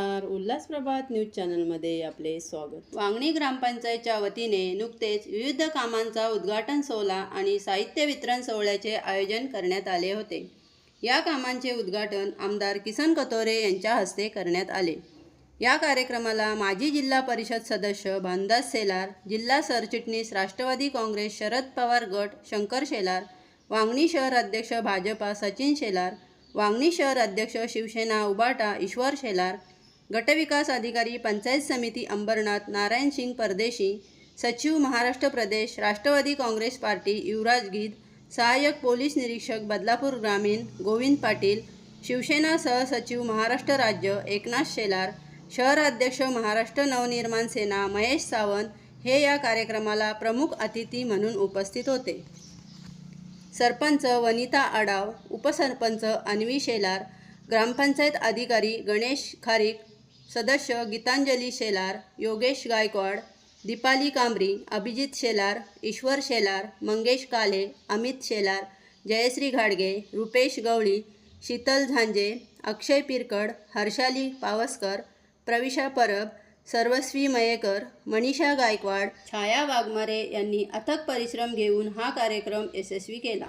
प्रभात news चॅनलमध्ये आपले स्वागत. वांगणी ग्रामपंचायतच्या वतीने नुकतेच विविध कामांचा उद्घाटन सोहळा आणि साहित्य वितरण सोहळ्याचे आयोजन करण्यात आले होते. या कामांचे उद्घाटन आमदार किसन कतोरे यांच्या हस्ते करण्यात आले. या कार्यक्रमाला माजी जिल्हा परिषद सदस्य भानदास सेलार जिल्हा सरचिटणीस राष्ट्रवादी काँग्रेस शरद पवार गट शंकर शेलार वांगणी शहर अध्यक्ष भाजपा सचिन शेलार वांगणी शहर अध्यक्ष शिवसेना उबाटा ईश्वर शेलार गटविकास अधिकारी पंचायत समिती अंबरनाथ नारायण सिंग परदेशी सचिव महाराष्ट्र प्रदेश राष्ट्रवादी काँग्रेस पार्टी युवराज गीत सहाय्यक पोलीस निरीक्षक बदलापूर ग्रामीण गोविंद पाटील शिवसेना सहसचिव महाराष्ट्र राज्य एकनाथ शेलार शहर अध्यक्ष महाराष्ट्र नवनिर्माण सेना महेश सावंत हे या कार्यक्रमाला प्रमुख अतिथी म्हणून उपस्थित होते. सरपंच वनिता आडाव उपसरपंच अन्वी शेलार ग्रामपंचायत अधिकारी गणेश खारीक सदस्य गीतांजली शेलार योगेश गायकवाड दीपाली कांबरी अभिजित शेलार ईश्वर शेलार मंगेश काले अमित शेलार जयश्री घाडगे रुपेश गवळी शीतल झांजे अक्षय पिरकड हर्षाली पावसकर प्रविशा परब सर्वस्वी मयेकर मनीषा गायकवाड छाया वाघमारे यांनी अथक परिश्रम घेऊन हा कार्यक्रम यशस्वी केला.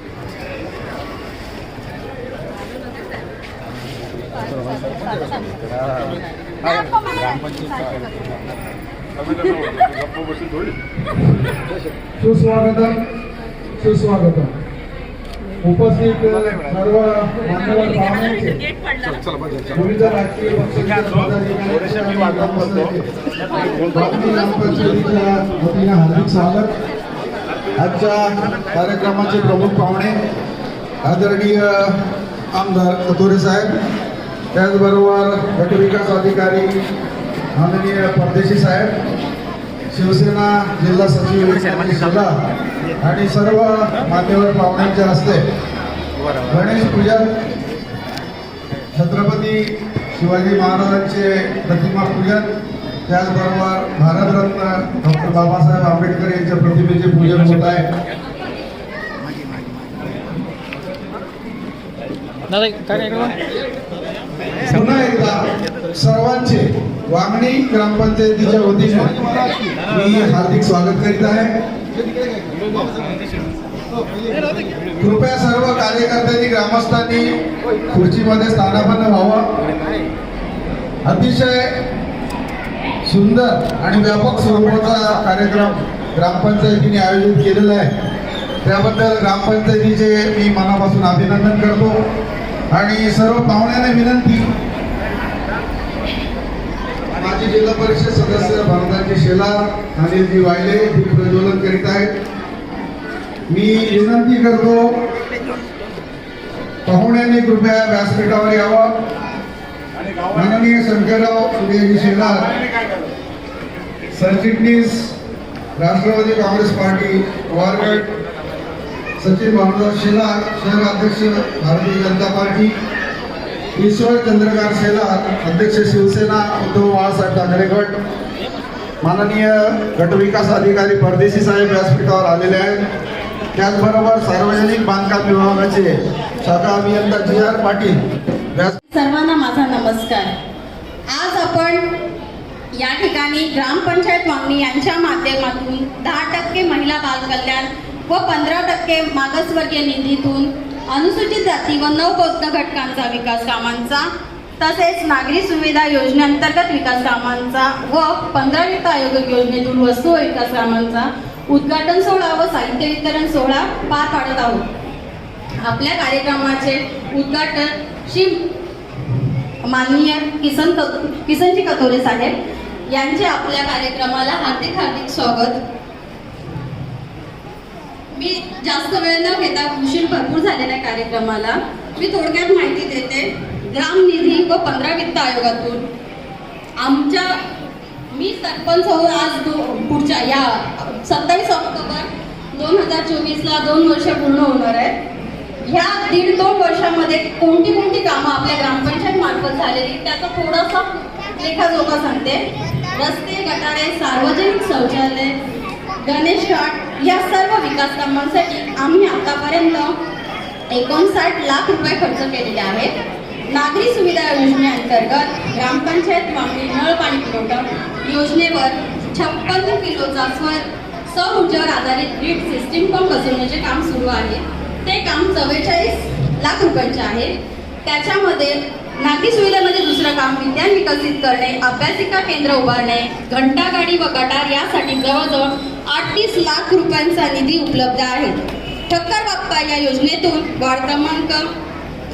सुस्वागतम सुस्वागतम. उपस्थित सर्व मान्यवर पाहुण्यांचे विविध राजकीय पक्षांच्या ग्रामपंचायतीच्या हार्दिक स्वागत. आजच्या कार्यक्रमाचे प्रमुख पाहुणे आदरणीय आमदार कतोरे साहेब त्याचबरोबर गटविकास अधिकारी माननीय परदेशी साहेब शिवसेना जिल्हा सचिव शिला आणि सर्व मान्यवर पाहुण्यांच्या हस्ते गणेश पूजन. छत्रपती शिवाजी महाराजांचे प्रतिमा पूजन. त्याचबरोबर भारतरत्न डॉक्टर बाबासाहेब आंबेडकर यांच्या प्रतिमेचे पूजन होत आहे. पुन्हा एकदा सर्वांचे वांगणी ग्रामपंचायतीच्या वतीने मी हार्दिक स्वागत करीत आहे. कृपया सर्व कार्यकर्त्यांनी ग्रामस्थांनी खुर्चीमध्ये स्थानापन्न व्हावं. अतिशय सुंदर आणि व्यापक स्वरूपाचा कार्यक्रम ग्रामपंचायतीने आयोजित केलेला आहे. त्याबद्दल ग्रामपंचायतीचे मी मनापासून अभिनंदन करतो. आणि सर्व पाहुण्यांना विनंती. माजी जिल्हा परिषद सदस्य भारताचे शेलार अनिलजी वायले प्रज्वलन करीत आहेत. मी विनंती करतो पाहुण्यांनी कृपया व्यासपीठावर यावं. माननीय शंकरराव सूर्यजी शेलार सरचिटणीस राष्ट्रवादी काँग्रेस पार्टी वारगड सचिन भानुदास शेलार शहर अध्यक्ष भारतीय जनता पार्टी ईश्वर चंद्रकांत शेलार अध्यक्ष शिवसेना उद्धव बाळासाहेब ठाकरे गट माननीय गटविकास अधिकारी परदेशी साहेब व्यासपीठावर आलेले आहेत. त्याचबरोबर सार्वजनिक बांधकाम विभागाचे शाखा अभियंता जी आर पाटील सर्वांना माझा नमस्कार. आज आपण या ठिकाणी ग्रामपंचायत वांगणी यांच्या माध्यमातून दहा टक्के महिला बालकल्याण व पंधरा टक्के मागासवर्गीय निधीतून अनुसूचित जाती व नवबौद्ध घटकांचा विकास कामांचा तसेच नागरी सुविधा योजनेअंतर्गत विकास कामांचा व पंधरा वित्त आयोग योजनेतून वस्तू विकास कामांचा उद्घाटन सोहळा व साहित्य वितरण सोहळा पार पाडत आहोत. आपल्या कार्यक्रमाचे उद्घाटन श्री माननीय किसन क- किसनजी कतोरे साहेब यांचे आपल्या कार्यक्रमाला हार्दिक हार्दिक स्वागत. मी जास्त वेळ न घेता उशीर भरपूर झालेल्या कार्यक्रमाला. मी थोडक्यात माहिती देते. ग्राम निधी व पंधरा वित्त आयोगातून आमच्या मी सरपंच होऊन आज दो पुढच्या या सत्तावीस ऑक्टोबर दोन हजार चोवीसला दोन वर्ष पूर्ण होणार आहे ह्या दीड दोन वर्षामध्ये कोणती कोणती कामं आपल्या ग्रामपंचायत मार्फत झालेली त्याचा थोडासा लेखाजोखा सांगते. रस्ते गटारे सार्वजनिक शौचालय गणेश घाट या सर्व विकास कामांसाठी आम्ही आतापर्यंत एकोणसाठ लाख रुपये खर्च केलेले आहेत. नागरी सुविधा योजनेअंतर्गत ग्रामपंचायत वांगणी नळ पाणी पुरवठा योजनेवर छप्पन्न किलोचा स्वर सौर ऊर्जेवर आधारित ग्रीड सिस्टीम पंप बसवण्याचे काम सुरू आहे. ते काम चव्वेचाळीस लाख रुपयांचे आहे. त्याच्यामध्ये नागरी सुविधेमध्ये दुसरं काम विज्ञान विकसित करणे अभ्यासिका केंद्र उभारणे घंटागाडी व गटार यासाठी जवळजवळ अडतीस लाख रुपयांचा निधी उपलब्ध आहे. ठक्कर बाप्पा या योजनेतून वार्ड क्रमांक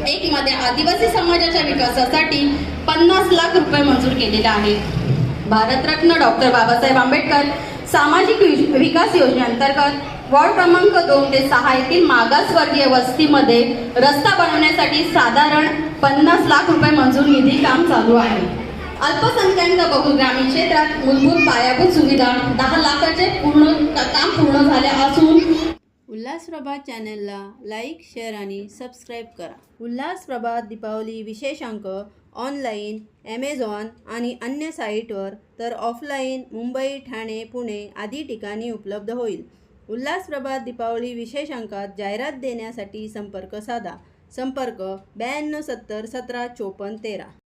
एक मध्ये आदिवासी समाजाच्या विकासासाठी पन्नास लाख रुपये मंजूर केलेले आहेत भारतरत्न डॉक्टर बाबासाहेब आंबेडकर सामाजिक विकास योजनेअंतर्गत वॉर्ड क्रमांक दोन ते सहा येथील मागासवर्गीय वस्तीमध्ये रस्ता बनवण्यासाठी साधारण पन्नास लाख रुपये मंजूर निधी काम चालू आहे. अल्पसंख्याक बहुल ग्रामीण क्षेत्रात मूलभूत पायाभूत सुविधा दहा लाखाचे पूर्ण काम पूर्ण झाले असून उल्हासप्रभा चॅनलला लाईक शेअर आणि सबस्क्राईब करा. उल्हासप्रभा दीपावली विशेषांक ऑनलाईन ॲमेझॉन आणि अन्य साईटवर तर ऑफलाईन मुंबई ठाणे पुणे आदी ठिकाणी उपलब्ध होईल. उल्हासप्रभा दीपावली विशेषांकात जाहिरात देण्यासाठी संपर्क साधा. संपर्क ब्याण्णव सत्तर सतरा चोपन्न तेरा.